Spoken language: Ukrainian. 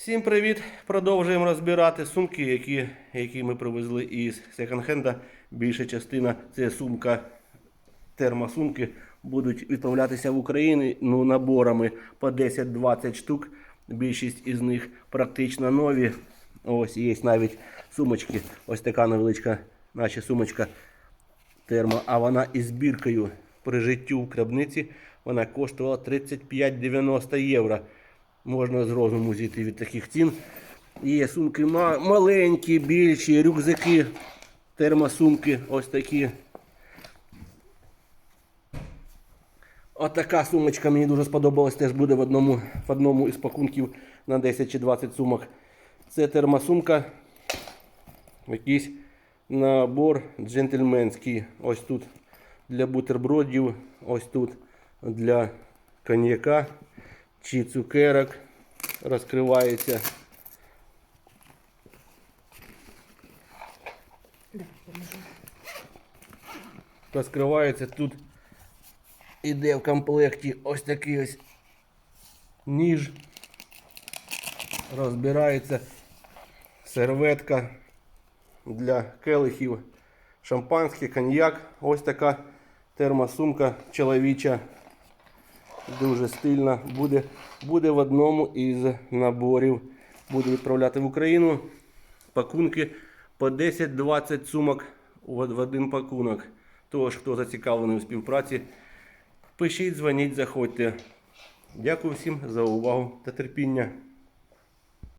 Всім привіт! Продовжуємо розбирати сумки, які, які ми привезли із секонд-хенда. Більша частина це сумка, термосумки будуть відправлятися в Україну ну, наборами по 10-20 штук. Більшість із них практично нові. Ось є навіть сумочки. Ось така невеличка, наче сумочка термо, а вона із збіркою при життю в крабниці. Вона коштувала 35,90 євро. Можна з розуму зійти від таких цін. Є сумки маленькі, більші, рюкзаки, термосумки, ось такі. Отака сумочка мені дуже сподобалась, теж буде в одному, в одному із пакунків на 10 чи 20 сумок. Це термосумка. Якийсь набор джентльменський. Ось тут для бутербродів, ось тут для коньяка чи цукерок розкривається. Розкривається тут іде в комплекті ось такий ось ніж. Розбирається серветка для келихів, шампанське, коньяк. Ось така термосумка чоловіча. Дуже стильна. Буде, буде в одному із наборів. Буду відправляти в Україну. Пакунки по 10-20 сумок в один пакунок. Тож, хто зацікавлений у співпраці, пишіть, дзвоніть, заходьте. Дякую всім за увагу та терпіння.